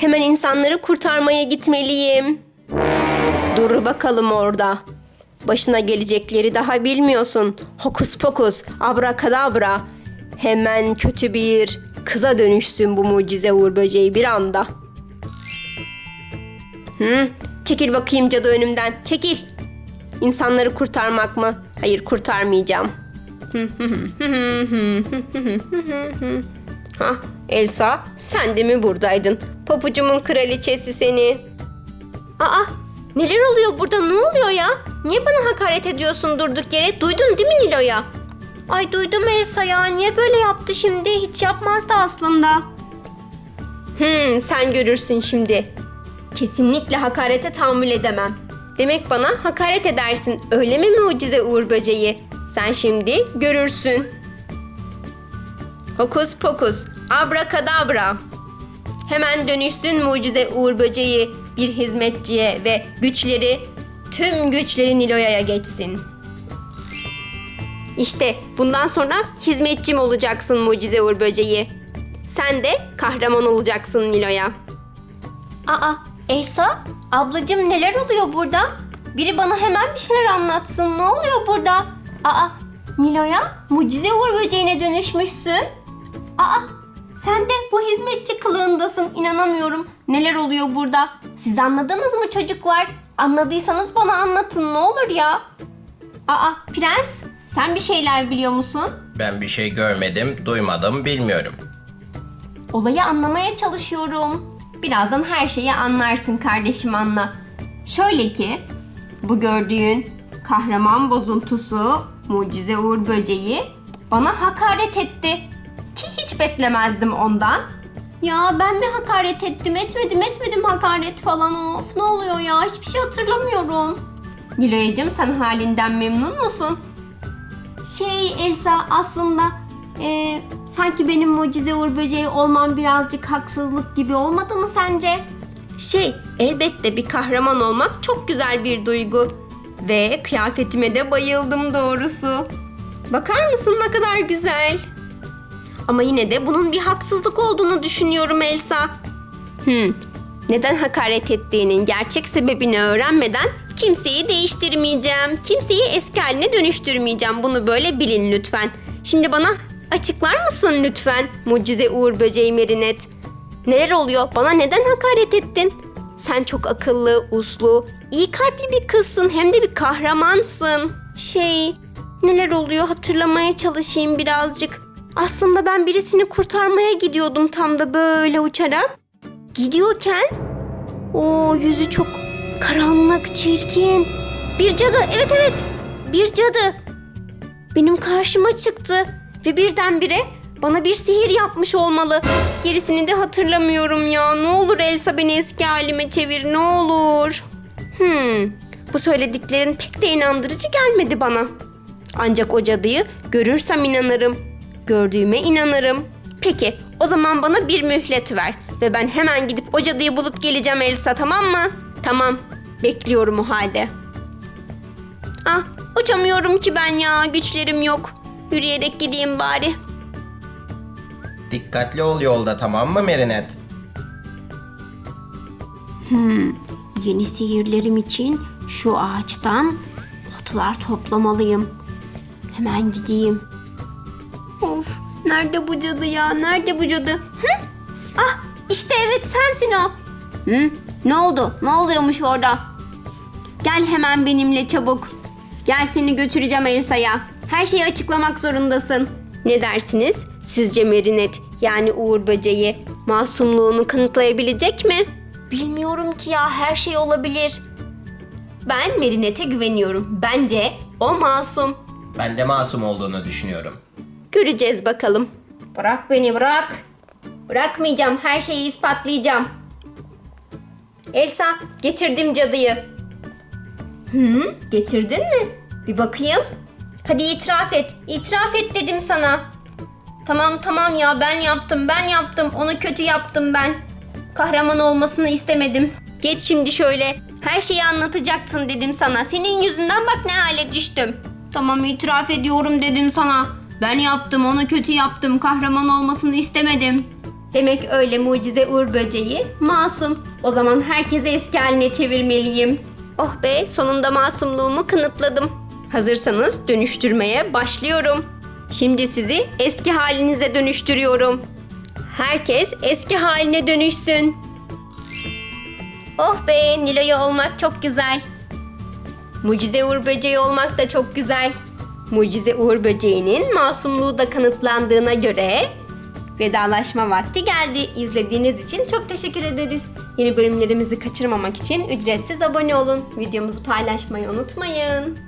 Hemen insanları kurtarmaya gitmeliyim. Dur bakalım orada. Başına gelecekleri daha bilmiyorsun. Hokus pokus, abrakadabra. Hemen kötü bir kıza dönüşsün bu mucize uğur böceği bir anda. Hı, çekil bakayım cadı önümden. Çekil. İnsanları kurtarmak mı? Hayır kurtarmayacağım. ha, Elsa sen de mi buradaydın? Papucumun kraliçesi seni. Aa neler oluyor burada ne oluyor ya? Niye bana hakaret ediyorsun durduk yere? Duydun değil mi Nilo'ya? Ay duydum Elsa ya niye böyle yaptı şimdi? Hiç yapmazdı aslında. Hmm sen görürsün şimdi. Kesinlikle hakarete tahammül edemem. Demek bana hakaret edersin öyle mi mucize uğur böceği? Sen şimdi görürsün. Hokus pokus, abrakadabra. Hemen dönüşsün mucize uğur böceği bir hizmetçiye ve güçleri tüm güçleri Nilo'ya geçsin. İşte bundan sonra hizmetçim olacaksın mucize uğur böceği. Sen de kahraman olacaksın Nilo'ya. Aa Elsa ablacığım neler oluyor burada? Biri bana hemen bir şeyler anlatsın. Ne oluyor burada? Aa Nilo'ya mucize uğur böceğine dönüşmüşsün. Aa sen de bu hizmetçi kılığındasın. İnanamıyorum. Neler oluyor burada? Siz anladınız mı çocuklar? Anladıysanız bana anlatın ne olur ya. Aa prens sen bir şeyler biliyor musun? Ben bir şey görmedim, duymadım, bilmiyorum. Olayı anlamaya çalışıyorum. Birazdan her şeyi anlarsın kardeşim anla. Şöyle ki bu gördüğün kahraman bozuntusu mucize uğur böceği bana hakaret etti. Hiç beklemezdim ondan. Ya ben mi hakaret ettim etmedim etmedim hakaret falan of ne oluyor ya hiçbir şey hatırlamıyorum. Niloyacığım sen halinden memnun musun? Şey Elsa aslında e, sanki benim mucize uğur böceği olmam birazcık haksızlık gibi olmadı mı sence? Şey elbette bir kahraman olmak çok güzel bir duygu. Ve kıyafetime de bayıldım doğrusu. Bakar mısın ne kadar güzel. Ama yine de bunun bir haksızlık olduğunu düşünüyorum Elsa. Hmm, neden hakaret ettiğinin gerçek sebebini öğrenmeden kimseyi değiştirmeyeceğim. Kimseyi eski haline dönüştürmeyeceğim. Bunu böyle bilin lütfen. Şimdi bana açıklar mısın lütfen mucize uğur böceği Merinet? Neler oluyor? Bana neden hakaret ettin? Sen çok akıllı, uslu, iyi kalpli bir kızsın. Hem de bir kahramansın. Şey, neler oluyor hatırlamaya çalışayım birazcık. Aslında ben birisini kurtarmaya gidiyordum tam da böyle uçarak. Gidiyorken o yüzü çok karanlık, çirkin. Bir cadı, evet evet. Bir cadı. Benim karşıma çıktı ve birdenbire bana bir sihir yapmış olmalı. Gerisini de hatırlamıyorum ya. Ne olur Elsa beni eski halime çevir ne olur. Hmm, bu söylediklerin pek de inandırıcı gelmedi bana. Ancak o cadıyı görürsem inanırım. Gördüğüme inanırım. Peki o zaman bana bir mühlet ver ve ben hemen gidip o cadıyı bulup geleceğim Elsa tamam mı? Tamam. Bekliyorum o halde. Ah uçamıyorum ki ben ya güçlerim yok. Yürüyerek gideyim bari. Dikkatli ol yolda tamam mı Merinet? Yeni sihirlerim için şu ağaçtan otlar toplamalıyım. Hemen gideyim. Nerede bu cadı ya? Nerede bu cadı? Hı? Ah, işte evet sensin o. Hı? Ne oldu? Ne oluyormuş orada? Gel hemen benimle çabuk. Gel seni götüreceğim Elsa'ya. Her şeyi açıklamak zorundasın. Ne dersiniz? Sizce Merinet yani Uğur Böceği masumluğunu kanıtlayabilecek mi? Bilmiyorum ki ya her şey olabilir. Ben Merinet'e güveniyorum. Bence o masum. Ben de masum olduğunu düşünüyorum. Göreceğiz bakalım. Bırak beni bırak. Bırakmayacağım. Her şeyi ispatlayacağım. Elsa getirdim cadıyı. Hı, getirdin mi? Bir bakayım. Hadi itiraf et. İtiraf et dedim sana. Tamam tamam ya ben yaptım ben yaptım. Onu kötü yaptım ben. Kahraman olmasını istemedim. Geç şimdi şöyle. Her şeyi anlatacaksın dedim sana. Senin yüzünden bak ne hale düştüm. Tamam itiraf ediyorum dedim sana. Ben yaptım onu kötü yaptım. Kahraman olmasını istemedim. Demek öyle mucize uğur böceği masum. O zaman herkese eski haline çevirmeliyim. Oh be sonunda masumluğumu kanıtladım. Hazırsanız dönüştürmeye başlıyorum. Şimdi sizi eski halinize dönüştürüyorum. Herkes eski haline dönüşsün. Oh be Nilo'ya olmak çok güzel. Mucize Uğur Böceği olmak da çok güzel. Mucize Uğur Böceği'nin masumluğu da kanıtlandığına göre vedalaşma vakti geldi. İzlediğiniz için çok teşekkür ederiz. Yeni bölümlerimizi kaçırmamak için ücretsiz abone olun. Videomuzu paylaşmayı unutmayın.